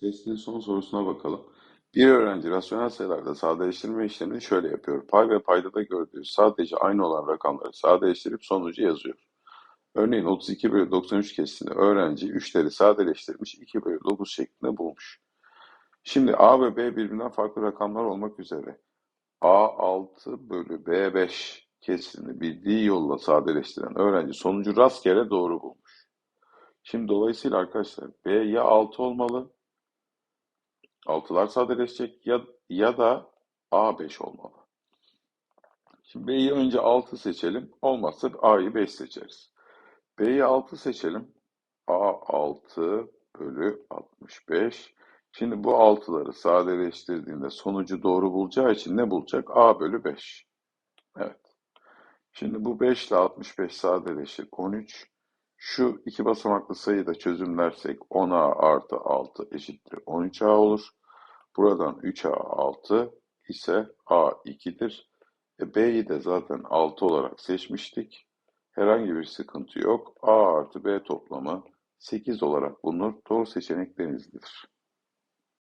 Testin son sorusuna bakalım. Bir öğrenci rasyonel sayılarda sadeleştirme işlemini şöyle yapıyor. Pay ve paydada gördüğü sadece aynı olan rakamları sadeleştirip sonucu yazıyor. Örneğin 32 bölü 93 kesitini öğrenci 3'leri sadeleştirmiş 2 bölü 9 şeklinde bulmuş. Şimdi A ve B birbirinden farklı rakamlar olmak üzere A6 bölü B5 kesitini bildiği yolla sadeleştiren öğrenci sonucu rastgele doğru bulmuş. Şimdi dolayısıyla arkadaşlar B ya 6 olmalı 6'lar sadeleşecek ya, ya da A5 olmalı. Şimdi B'yi önce 6 seçelim. Olmazsa A'yı 5 seçeriz. B'yi 6 seçelim. A6 bölü 65. Şimdi bu 6'ları sadeleştirdiğinde sonucu doğru bulacağı için ne bulacak? A bölü 5. Evet. Şimdi bu 5 ile 65 sadeleşir. 13. Şu iki basamaklı sayıyı da çözümlersek 10A artı 6 eşittir 13A olur. Buradan 3A 6 ise A 2'dir. E B'yi de zaten 6 olarak seçmiştik. Herhangi bir sıkıntı yok. A artı B toplamı 8 olarak bulunur. Doğru seçenek Denizli'dir.